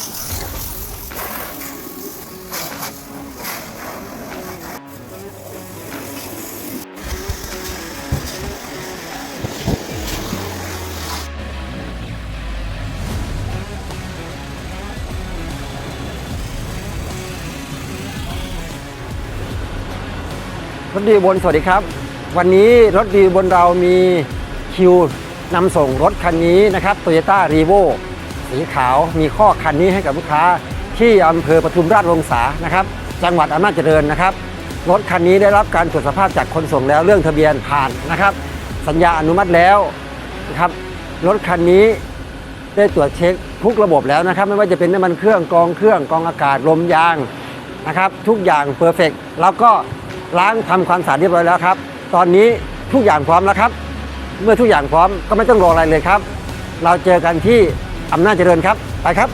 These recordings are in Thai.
รถดีบนสวัสดีครับ วันนี้รถดีบนเรามีคิวนำส่งรถคันนี้นะครับ Toyota r e v o สีขาวมีข้อคันนี้ให้กับลูกค้า ที่อำเภอปทุมราชวงศานะครับ จังหวัดอำนาจเจริญนะครับรถคันนี้ได้รับการตรวจสภาพจากคนส่งแล้วเรื่องทะเบียนผ่านนะครับ สัญญาอนุมัติแล้วนะครับรถคันนี้ได้ตรวจเช็คทุกระบบแล้วนะครับ ไม่ว่าจะเป็นน้ำมันเครื่องกองเครื่องกองอากาศลมยางนะครับทุกอย่างเพอร์เฟกแล้วก็ล้างทำความสะอาดเรียบร้อยแล้วครับ ตอนนี้ทุกอย่างพร้อมแล้วครับ เมื่อทุกอย่างพร้อมก็ไม่ต้องรออะไรเลยครับ เราเจอกันที่ อำนาจเจริญครับ ไปครับ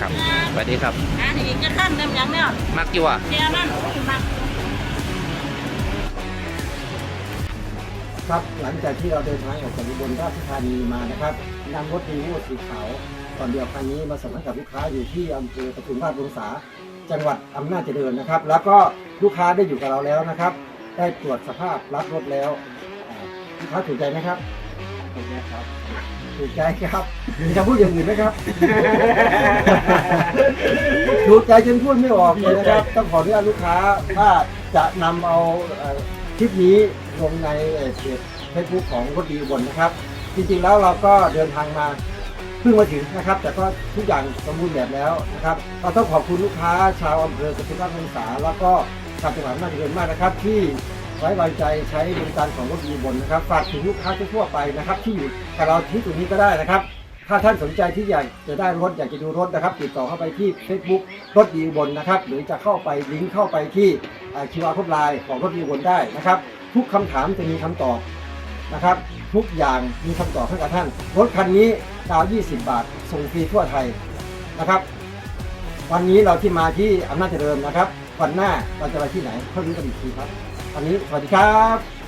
ครับสวัสดีครับอ่าทีนี้จะขั้นเริ่มยังเนี่ยมักอยู่อะเจ้ามันมักครับหลังจากที่เราเดินทางออกจากอุบลราชธานีมานะครับนำรถดีวูสีขาวตอนเดียวคันนี้มาส่งให้กับลูกค้าอยู่ที่อำเภอปทุมราชวงศา จังหวัดอำนาจเจริญนะครับ แล้วก็ลูกค้าได้อยู่กับเราแล้วนะครับ ได้ตรวจสภาพรับรถแล้วอ่าลูกค้าถูกใจไหมครับ ถูกใจครับถูกใจครับมีจะพูดอย่างอื่นไหมครับ ถูกใจจนพูดไม่ออกเลยนะครับ ต้องขออนุญาตลูกค้าถ้าจะนำเอาเอ่อคลิปนี้ลงในเอ่อเพจเฟซบุ๊กของรถดีอุบลนะครับ จริงๆแล้วเราก็เดินทางมา เพิ่งมาถึงนะครับ แต่ก็ทุกอย่างสมบูรณ์แบบแล้วนะครับเราต้องขอบคุณลูกค้าชาวอำเภอสติภาพวงศาแล้วก็ชาวจังหวัดอำนาจเจริญมากนะครับ ที่ไว้วางใจใช้บริการของรถดีอุบลนะครับฝากถึงลูกค้าทั่วๆไปนะครับ ที่อยู่กับเราที่ตรงนี้ก็ได้นะครับ ถ้าท่านสนใจที่อยากจะได้รถอยากจะดูรถนะครับ ติดต่อเข้าไปที่ Facebook รถดีอุบลนะครับ หรือจะเข้าไปลิงก์เข้าไปที่คิวอาร์โค้ดไลน์ของรถดีอุบลได้นะครับ ทุกคำถามจะมีคำตอบ นะครับ ทุกอย่างมีคำตอบให้กับท่าน รถคันนี้ดาว20 บาท ส่งฟรีทั่วไทยนะครับ วันนี้เราที่มาที่อำนาจเจริญนะครับ วันหน้าเราจะไปที่ไหนค่อยรู้กันอีกทีครับวันนี้สวัสดีครับ